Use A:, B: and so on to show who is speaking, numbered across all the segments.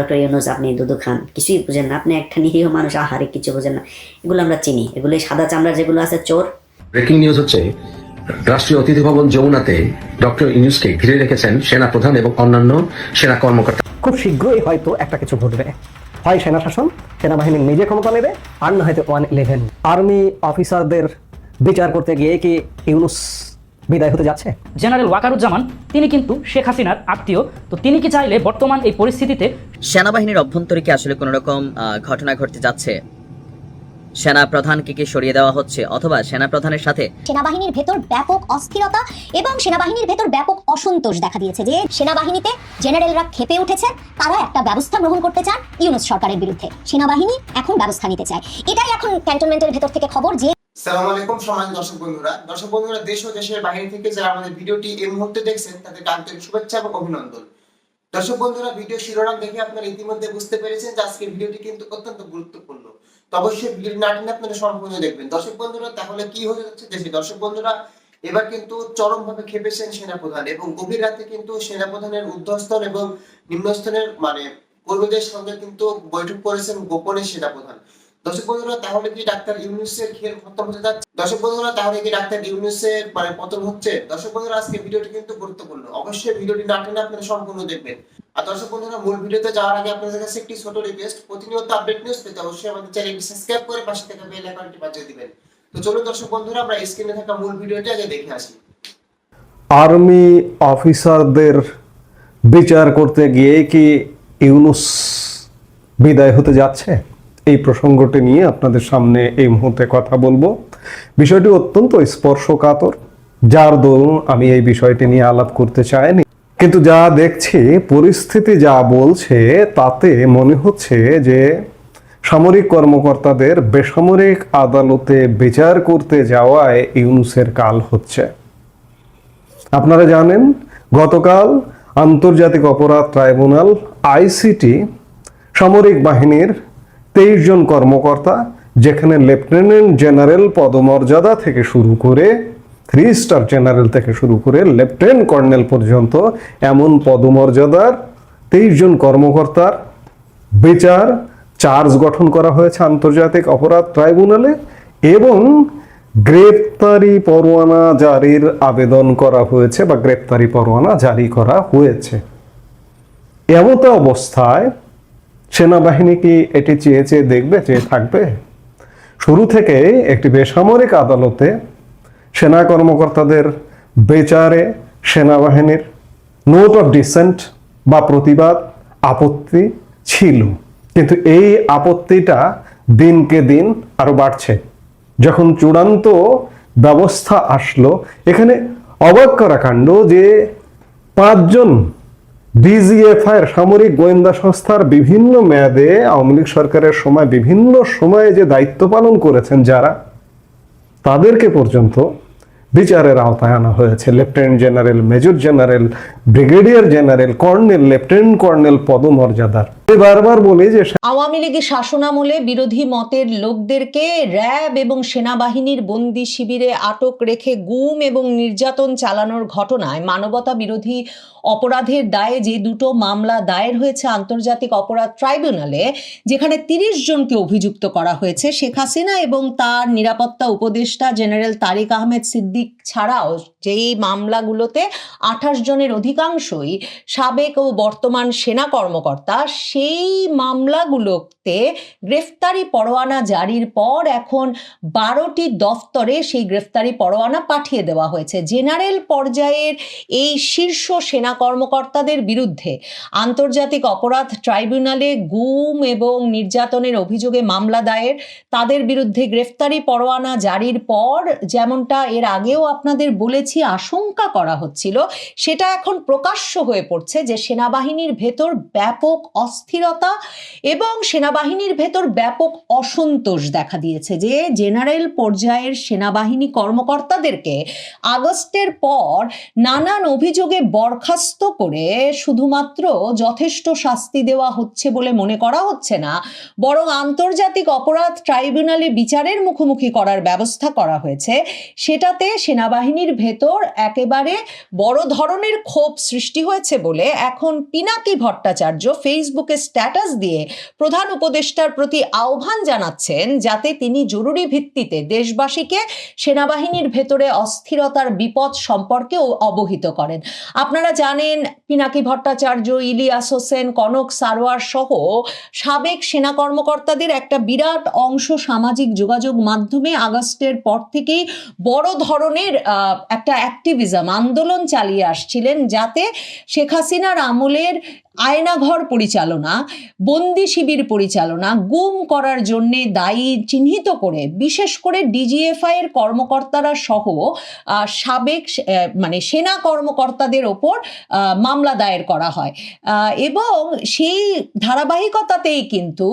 A: Doctor Yunus আপনি দুদু খান। কিছুই বুঝেন না। আপনি একটা নিরীহ মানুষ আহারে কিছু বোঝেন না। এগুলো আমরা চিনি। এগুলো সাদা চামড়া যেগুলো আছে চোর।
B: ব্রেকিং নিউজ হচ্ছে রাষ্ট্রীয় অতিথি ভবন যমুনাতে ডক্টর ইউনুসকে ঘিরে রেখেছেন সেনা প্রধান এবং অন্যান্য সেনা কর্মকর্তা।
C: খুব শীঘ্রই হয়তো একটা কিছু ঘটবে। হয় সেনা শাসন সেনাবাহিনী নিজে ক্ষমতা নেবে আর না হয়তো ওয়ান ইলেভেন। আর্মি অফিসারদের বিচার করতে গিয়ে কি ইউনুস বিদায় হতে যাচ্ছে।
D: জেনারেল ওয়াকারুজ্জামান তিনি কিন্তু শেখ হাসিনার আত্মীয়। তো তিনি কি চাইলে বর্তমান এই পরিস্থিতিতে
E: সেনাবাহিনীর অভ্যন্তরে কি আসলে কোনো রকম ঘটনা ঘটতে যাচ্ছে? সেনা প্রধানকে কি সরিয়ে দেওয়া হচ্ছে অথবা সেনা প্রধানের সাথে?
F: সেনাবাহিনীর ভেতর ব্যাপক অস্থিরতা এবং সেনাবাহিনীর ভেতর ব্যাপক অসন্তোষ দেখা দিয়েছে যে সেনাবাহিনীতে জেনারেলরা খেপে উঠেছেন তারা একটা ব্যবস্থা গ্রহণ করতে চান ইউনুস সরকারের বিরুদ্ধে। সেনাবাহিনী এখন ব্যবস্থা নিতে চায়। এটাই এখন ক্যান্টনমেন্টের ভেতর থেকে খবর যে
G: সালাম আলাইকুম সম্মানিত দর্শক বন্ধুরা। দর্শক বন্ধুরা, দেশ ও দেশের থেকে যারা আমাদের ভিডিওটি এই মুহূর্তে দেখছেন, তাদেরকে আন্তরিক শুভেচ্ছা এবং অভিনন্দন। দর্শক বন্ধুরা, ভিডিও শিরোনাম দেখে আপনারা ইতিমধ্যে বুঝতে পেরেছেন যে আজকের ভিডিওটি কিন্তু অত্যন্ত গুরুত্বপূর্ণ। তো অবশ্যই না টেনে আপনারা সম্পূর্ণ দেখবেন। দর্শক বন্ধুরা, তাহলে কি হতে যাচ্ছে? দেশে দর্শক বন্ধুরা, এবার কিন্তু চরমভাবে খেপেছেন সেনাপ্রধান এবং গভীর রাতে কিন্তু সেনাপ্রধানের ঊর্ধ্বস্তন এবং নিম্নস্তনের মানে কর্মীদের সঙ্গে কিন্তু বৈঠক করেছেন গোপনে সেনাপ্রধান। দর্শক বন্ধুরা, তাহলে কি ডাক্তার ইউনুসের খেল খতম হতে যাচ্ছে? দর্শক বন্ধুরা, তাহলে কি ডাক্তার মানে পতন হচ্ছে? দর্শক বন্ধুরা, আজকে ভিডিওটি কিন্তু গুরুত্বপূর্ণ। অবশ্যই ভিডিওটি না টেনে আপনারা সম্পূর্ণ দেখবেন। আর দর্শক বন্ধুরা, মূল ভিডিওতে যাওয়ার আগে আপনাদের কাছে একটি ছোট রিকোয়েস্ট প্রতিনিয়ত আপডেট নিউজ পেতে অবশ্যই আমাদের চ্যানেলটি সাবস্ক্রাইব করে পাশে থাকা বেল আইকনটি বাজিয়ে দিবেন। তো চলুন দর্শক বন্ধুরা, আমরা স্ক্রিনে থাকা মূল ভিডিওটি আগে দেখে আসি।
H: আর্মি অফিসারদের বিচার করতে গিয়ে কি ইউনুস বিদায় হতে যাচ্ছে? এই প্রসঙ্গটি নিয়ে আপনাদের সামনে এই মুহূর্তে কথা বলব। বিষয়টি অত্যন্ত স্পর্শকাতর, যার দরুন আমি এই বিষয়টি নিয়ে আলাপ করতে চাইনি। কিন্তু যা দেখছি, পরিস্থিতি যা বলছে, তাতে মনে হচ্ছে যে সামরিক কর্মকর্তাদের বেসামরিক আদালতে বিচার করতে যাওয়ায় ইউনুসের কাল হচ্ছে। আপনারা জানেন, গতকাল আন্তর্জাতিক অপরাধ ট্রাইব্যুনাল, আইসিটি, সামরিক বাহিনীর তেইশ জন কর্মকর্তা, যেখানে লেফটেন্যান্ট জেনারেল পদমর্যাদা থেকে শুরু করে থ্রি স্টার জেনারেল থেকে শুরু করে লেফটেন্যান্ট কর্নেল পর্যন্ত এমন পদমর্যাদার তেইশ জন কর্মকর্তার বিচার, চার্জ গঠন করা হয়েছে আন্তর্জাতিক অপরাধ ট্রাইব্যুনালে এবং গ্রেপ্তারি পরোয়ানা জারির আবেদন করা হয়েছে বা গ্রেপ্তারি পরোয়ানা জারি করা হয়েছে। এমত অবস্থায় সেনাবাহিনী কি এটি চেয়ে চেয়ে দেখবে, চেয়ে থাকবে? শুরু থেকে একটি বেসামরিক আদালতে সেনা কর্মকর্তাদের বেচারে সেনাবাহিনীর নোট অফ ডিসেন্ট বা প্রতিবাদ, আপত্তি ছিল। কিন্তু এই আপত্তিটা দিনকে দিন আরও বাড়ছে। যখন চূড়ান্ত ব্যবস্থা আসলো, এখানে অবাক করা কাণ্ড যে পাঁচজন ডিজিএফআই সামরিক গোয়েন্দা সংস্থার বিভিন্ন মেয়াদে আওয়ামী লীগ সরকারের সময় বিভিন্ন সময়ে যে দায়িত্ব পালন করেছেন যারা, তাদেরকে পর্যন্ত বিচারের আওতায় আনা হয়েছে। Lieutenant general, major general, brigadier general, colonel, lieutenant colonel পদমর্যাদার। বারবার বলি যে
I: আওয়ামী লীগের শাসনামলে বিরোধী মতের লোকদেরকে র্যাব এবং সেনাবাহিনীর বন্দি শিবিরে আটক রেখে গুম এবং নির্যাতন চালানোর ঘটনায় মানবতা বিরোধী অপরাধের দায়ে যে দুটো মামলা দায়ের হয়েছে আন্তর্জাতিক অপরাধ ট্রাইব্যুনালে, যেখানে তিরিশ জনকে অভিযুক্ত করা হয়েছে, শেখ হাসিনা এবং তার নিরাপত্তা উপদেষ্টা জেনারেল তারিক আহমেদ সিদ্দিক ছাড়াও যেই মামলাগুলোতে আঠাশ জনের অধিকাংশই সাবেক ও বর্তমান সেনা কর্মকর্তা সেই মামলাগুলোতে গ্রেফতারি পরোয়ানা জারির পর এখন বারোটি দফতরে সেই গ্রেফতারি পরোয়ানা পাঠিয়ে দেওয়া হয়েছে। জেনারেল পর্যায়ের এই শীর্ষ সেনা কর্মকর্তাদের বিরুদ্ধে আন্তর্জাতিক অপরাধ ট্রাইব্যুনালে গুম এবং নির্যাতনের অভিযোগে মামলা দায়ের, তাদের বিরুদ্ধে গ্রেফতারি পরোয়ানা জারির পর যেমনটা এর আগেও আপনাদের বলেছি আশঙ্কা করা হচ্ছিল, সেটা এখন প্রকাশ্য হয়ে পড়ছে যে সেনাবাহিনীর ভেতর ব্যাপক অস্থিরতা এবং সেনাবাহিনীর ভেতর ব্যাপক অসন্তোষ দেখা দিয়েছে যে জেনারেল পর্যায়ের সেনাবাহিনী কর্মকর্তাদেরকে আগস্টের পর নানান অভিযোগে বরখাস্ত করে শুধুমাত্র যথেষ্ট শাস্তি দেওয়া হচ্ছে বলে মনে করা হচ্ছে না, বরং আন্তর্জাতিক অপরাধ ট্রাইব্যুনালে বিচারের মুখোমুখি করার ব্যবস্থা করা হয়েছে। সেটাতে সেনাবাহিনীর ভেতর একেবারে বড় ধরনের ক্ষোভ সৃষ্টি হয়েছে বলে এখন পিনাকি ভট্টাচার্য ফেসবুকে স্ট্যাটাস দিয়ে প্রধান উপদেষ্টার প্রতি আহ্বান জানাচ্ছেন যাতে তিনি জরুরি ভিত্তিতে দেশবাসীকে সেনাবাহিনীর ভেতরে অস্থিরতার বিপদ সম্পর্কে অবহিত করেন। আপনারা জানেন, পিনাকি ভট্টাচার্য, ইলিয়াস হোসেন, কনক সারোয়ার সহ সাবেক সেনা কর্মকর্তাদের একটা বিরাট অংশ সামাজিক যোগাযোগ মাধ্যমে আগস্টের পর থেকেই বড় ধরনের একটা অ্যাক্টিভিজম আন্দোলন চালিয়ে আসছিলেন যাতে শেখ হাসিনার আমলের আয়নাঘর পরিচালনা, বন্দি শিবির পরিচালনা, গুম করার জন্য দায়ী চিহ্নিত করে, বিশেষ করে ডিজিএফআই এর কর্মকর্তারা সহ সাবেক মানে সেনা কর্মকর্তাদের ওপর মামলা দায়ের করা হয়। এবং সেই ধারাবাহিকতাতেই কিন্তু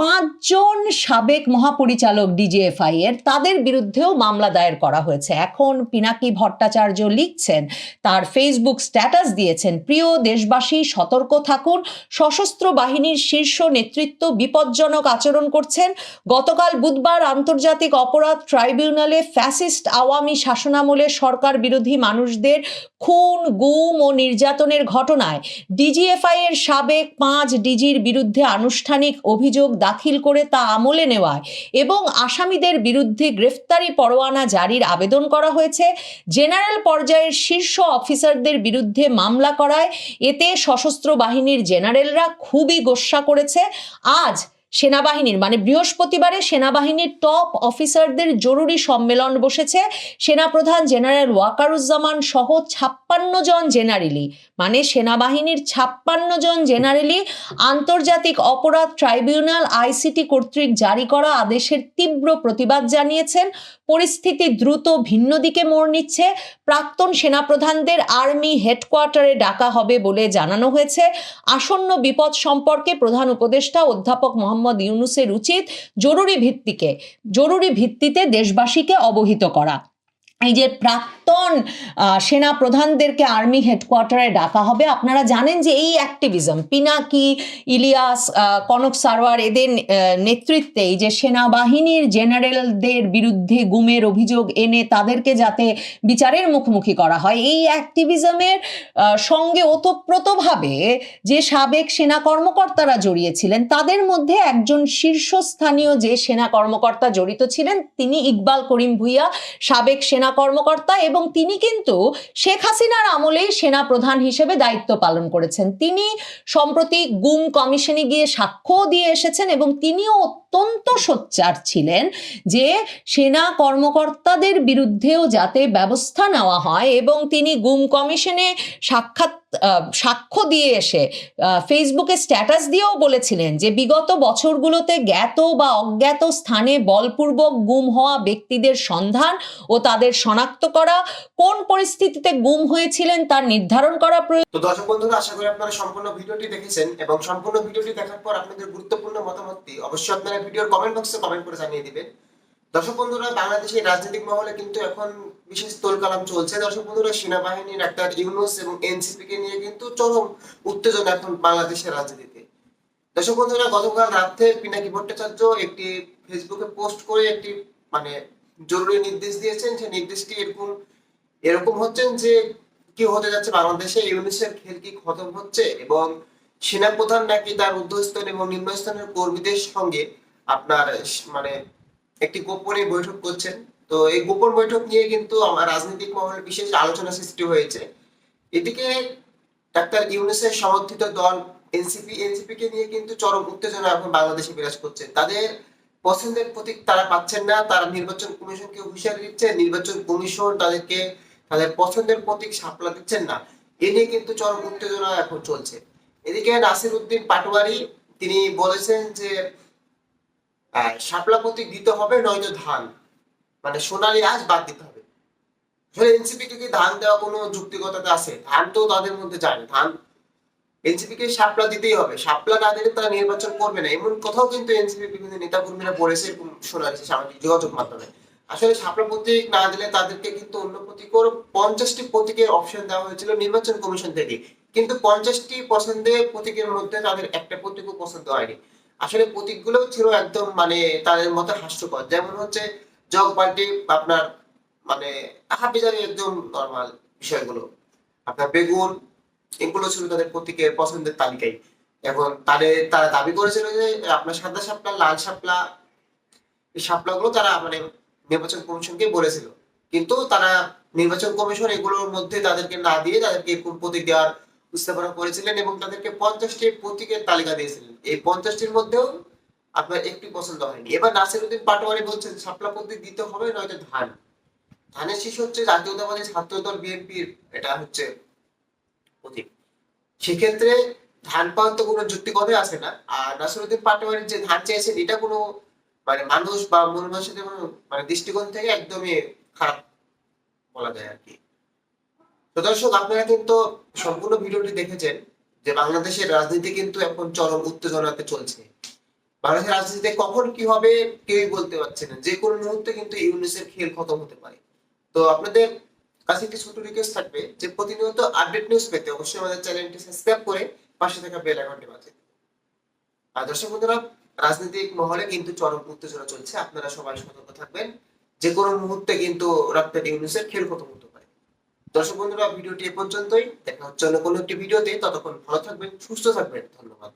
I: পাঁচজন সাবেক মহাপরিচালক ডিজিএফআই এর তাদের বিরুদ্ধেও মামলা দায়ের করা হয়েছে। এখন পিনাকি ভট্টাচার্য লিখছেন, তার ফেসবুক স্ট্যাটাস দিয়েছেন, প্রিয় দেশবাসী সতর্ক থাকুন। সশস্ত্র বাহিনীর শীর্ষ নেতৃত্ব বিপজ্জনক আচরণ করছেন। গতকাল বুধবার আন্তর্জাতিক অপরাধ ট্রাইব্যুনালে ফ্যাসিস্ট আওয়ামী শাসনামলে সরকার বিরোধী মানুষদের খুন, গুম ও নির্যাতনের ঘটনায় ডিজিএফআই এর সাবেক পাঁচ ডিজির বিরুদ্ধে আনুষ্ঠানিক অভিযোগ দাখিল করে তা আমলে নেওয়ায় এবং আসামিদের বিরুদ্ধে গ্রেফতারি পরোয়ানা জারির আবেদন করা হয়েছে। জেনারেল পর্যায়ের শীর্ষ অফিসারদের বিরুদ্ধে মামলা করায় এতে সশস্ত্র বাহিনীর জেনারেলরা খুবই গোস্বা করেছে। আজ সেনাবাহিনীর মানে বৃহস্পতিবারে সেনাবাহিনীর টপ অফিসারদের জরুরি সম্মেলন বসেছে। সেনাপ্রধান জেনারেল ওয়াকারুজ্জামান সহ ছাপ্পান্ন জন জেনারেলি মানে সেনাবাহিনীর ছাপ্পান্ন জন জেনারেলি আন্তর্জাতিক অপরাধ ট্রাইব্যুনাল আইসিটি কর্তৃক জারি করা আদেশের তীব্র প্রতিবাদ জানিয়েছেন। পরিস্থিতি দ্রুত ভিন্ন দিকে মোড় নিচ্ছে। প্রাক্তন সেনাপ্রধানদের আর্মি হেডকোয়ার্টারে ডাকা হবে বলে জানানো হয়েছে। আসন্ন বিপদ সম্পর্কে প্রধান উপদেষ্টা অধ্যাপক মোহাম্মদ ইউনুসের উচিত জরুরি ভিত্তিকে জরুরি ভিত্তিতে দেশবাসীকে অবহিত করা। এই যে প্রাক্তন সেনা প্রধানদেরকে আর্মি হেডকোয়ার্টারে ডাকা হবে। আপনারা জানেন যে এই অ্যাক্টিভিজম, পিনাকি, ইলিয়াস কনক সারোয়ার, এদের নেতৃত্বে যে সেনাবাহিনীর জেনারেলদের বিরুদ্ধে গুমের অভিযোগ এনে তাদেরকে যাতে বিচারের মুখোমুখি করা হয়, এই অ্যাক্টিভিজমের সঙ্গে ওতপ্রোতভাবে যে সাবেক সেনা কর্মকর্তারা জড়িয়েছিলেন, তাদের মধ্যে একজন শীর্ষস্থানীয় যে সেনা কর্মকর্তা জড়িত ছিলেন, তিনি ইকবাল করিম ভুইয়া, সাবেক সেনা কর্মকর্তা এবং তিনি কিন্তু শেখ হাসিনার আমলে সেনা প্রধান হিসেবে দায়িত্ব পালন করেছেন। তিনি সম্প্রতি গুম কমিশনে গিয়ে সাক্ষ্য দিয়ে এসেছেন এবং তিনিও অত্যন্ত সোচ্চার ছিলেন যে সেনা কর্মকর্তাদের বিরুদ্ধেও যাতে ব্যবস্থা নেওয়া হয় এবং তিনি গুম কমিশনে সাক্ষাৎ সাক্ষ্য দিয়ে এসে ফেসবুকে স্ট্যাটাস দিয়েও বলেছিলেন যে বিগত বছরগুলোতে জ্ঞাত বা অজ্ঞাত স্থানে বলপূর্বক গুম হওয়া ব্যক্তিদের সন্ধান ও তাদের শনাক্ত করা, কোন পরিস্থিতিতে গুম হয়েছিলেন তার নির্ধারণ করা প্রয়োজন।
G: তো দর্শক বন্ধুরা, আশা করি আপনারা সম্পূর্ণ ভিডিওটি দেখেছেন এবং সম্পূর্ণ ভিডিওটি দেখার পর আপনাদের গুরুত্বপূর্ণ মতামতটি অবশ্যই আপনারা ভিডিওর কমেন্ট বক্সে কমেন্ট করে জানিয়ে দিবেন। দর্শক বন্ধুরা, বাংলাদেশের রাজনৈতিক মহলে কিন্তু এখন বিশেষ তোলকালাম চলছে। দর্শক বন্ধুরা সেনাবাহিনী ডাক্তার ইউনুস এবং এনসিপি কে নিয়ে কিন্তু চরম উত্তেজনা এখন বাংলাদেশের রাজনীতিতে। দর্শক বন্ধুরা, গতকাল রাতে পিনাকি ভট্টাচার্য একটি ফেসবুকে পোস্ট করে একটি মানে জরুরি নির্দেশ দিয়েছেন। সেই নির্দেশটি এরকম এরকম হচ্ছেন যে, কি হতে যাচ্ছে বাংলাদেশে? ইউনিসের খেল কি খতম হচ্ছে? এবং সেনাপ্রধান নাকি তার ঊর্ধ্বস্থান এবং নিম্নস্থানের কর্মীদের সঙ্গে আপনার মানে একটি গোপনে বৈঠক করছেন? তো এই গোপন বৈঠক নিয়ে কিন্তু আমার রাজনৈতিক মহলে বিশেষ আলোচনা সৃষ্টি হয়েছে। এদিকে ডাক্তার ইউনুসের সমর্থিত দল এনসিপি এনসিপি কে নিয়ে কিন্তু চরম উত্তেজনা এখন বাংলাদেশে বিরাজ করছে। তাদের পছন্দের প্রতীক তারা পাচ্ছেন না, তারা নির্বাচন কমিশনকে হুঁশিয়ারি দিচ্ছে, নির্বাচন কমিশন তাদেরকে তাদের পছন্দের প্রতীক সাপলা দিচ্ছেন না। এ নিয়ে কিন্তু চরম উত্তেজনা এখন চলছে। এদিকে নাসির উদ্দিন পাটোয়ারি, তিনি বলেছেন যে শাপলা প্রতীক দিতে হবে, নয়তো ধান। মানে সোনালী আজ বাদ দিতে হবে। আসলে এনসিপি কে ধান দেওয়া কোনো যুক্তিগততা আছে? ধান তো তাদের মধ্যে যায় ধান এনসিপি কে শাপলা দিতেই হবে। শাপলা না দিলে তারা নির্বাচন করবে না। এমন কথাও কিন্তু এনসিপি বিভিন্ন নেতা কর্মীরা বলেছে শোনা যাচ্ছে সামাজিক যোগাযোগ মাধ্যমে। আসলে শাপলা প্রতীক না দিলে তাদেরকে কিন্তু অন্য প্রতীকের পঞ্চাশটি প্রতীকের অপশন দেওয়া হয়েছিল নির্বাচন কমিশন থেকে। কিন্তু পঞ্চাশটি পছন্দের প্রতীকের মধ্যে তাদের একটা প্রতীকও পছন্দ হয়নি। আসলে প্রতীকগুলো ছিল একদম মানে তাদের মতে হাস্যকর। যেমন হচ্ছে জগ পার্টি আপনার মানে হাবিজারি একদম নর্মাল বিষয়গুলো। আপনার বেগুন, এগুলো ছিল তাদের প্রতীকের পছন্দের তালিকায় এবং তাদের, তারা দাবি করেছিল যে আপনার সাদা শাপলা, লাল শাপলা, এই শাপলাগুলো তারা মানে নির্বাচন কমিশনকে বলেছিল। কিন্তু তারা নির্বাচন কমিশন এগুলোর মধ্যে তাদেরকে না দিয়ে তাদেরকে এরকম প্রতীক দেওয়ার উপস্থাপনা করেছিলেন এবং তাদেরকে পঞ্চাশটি প্রতীকের তালিকা দিয়েছিলেন। এই পঞ্চাশটির মধ্যেও আপনার একটি পছন্দ হয়নি। এবার নাসিরুদ্দিন পাটোয়ারি বলছেন শাপলা প্রতীক দিতে হবে, নয়তো ধান। ধানের শীষ হচ্ছে জাতীয়তাবাদী ছাত্র দল বিএনপির, এটা হচ্ছে প্রতীক সেক্ষেত্রে ধান পাওয়ার তো কোনো যুক্তি কথাই আসে না। আর নাসিরুদ্দিন পাটোয়ারির যে ধান চেয়েছেন এটা কোনো মানে মানুষ বা মূল মানুষের মানে দৃষ্টিকোণ থেকে একদমই খারাপ বলা যায় আর কি। তো দর্শক, আপনারা কিন্তু সম্পূর্ণ ভিডিওটি দেখেছেন যে বাংলাদেশের রাজনীতি কিন্তু এখন চরম উত্তেজনাতে চলছে। বাংলাদেশের রাজনীতিতে কখন কি হবে কেউই বলতে পারছে না। যে কোনো মুহূর্তে কিন্তু ইউনিসের খেল খতম হতে পারে। তো আপনাদের কাছে একটি ছোট রিকোয়েস্ট থাকবে যে প্রতিনিয়ত আপডেট নিউজ পেতে অবশ্যই আমাদের চ্যানেলটি সাবস্ক্রাইব করে পাশে থাকা বেল আইকনটি বাজে আর দর্শক বন্ধুরা, রাজনৈতিক মহলে কিন্তু চরম উত্তেজনা চলছে। আপনারা সবাই সতর্ক থাকবেন। যে কোনো মুহূর্তে কিন্তু রক্তের ইউনিসের খেল খতম হতে পারে। দর্শক বন্ধুরা, ভিডিওটি এ পর্যন্তই। দেখা হচ্ছে অন্য কোনো একটি ভিডিওতে। ততক্ষণ ভালো থাকবেন, সুস্থ থাকবেন। ধন্যবাদ।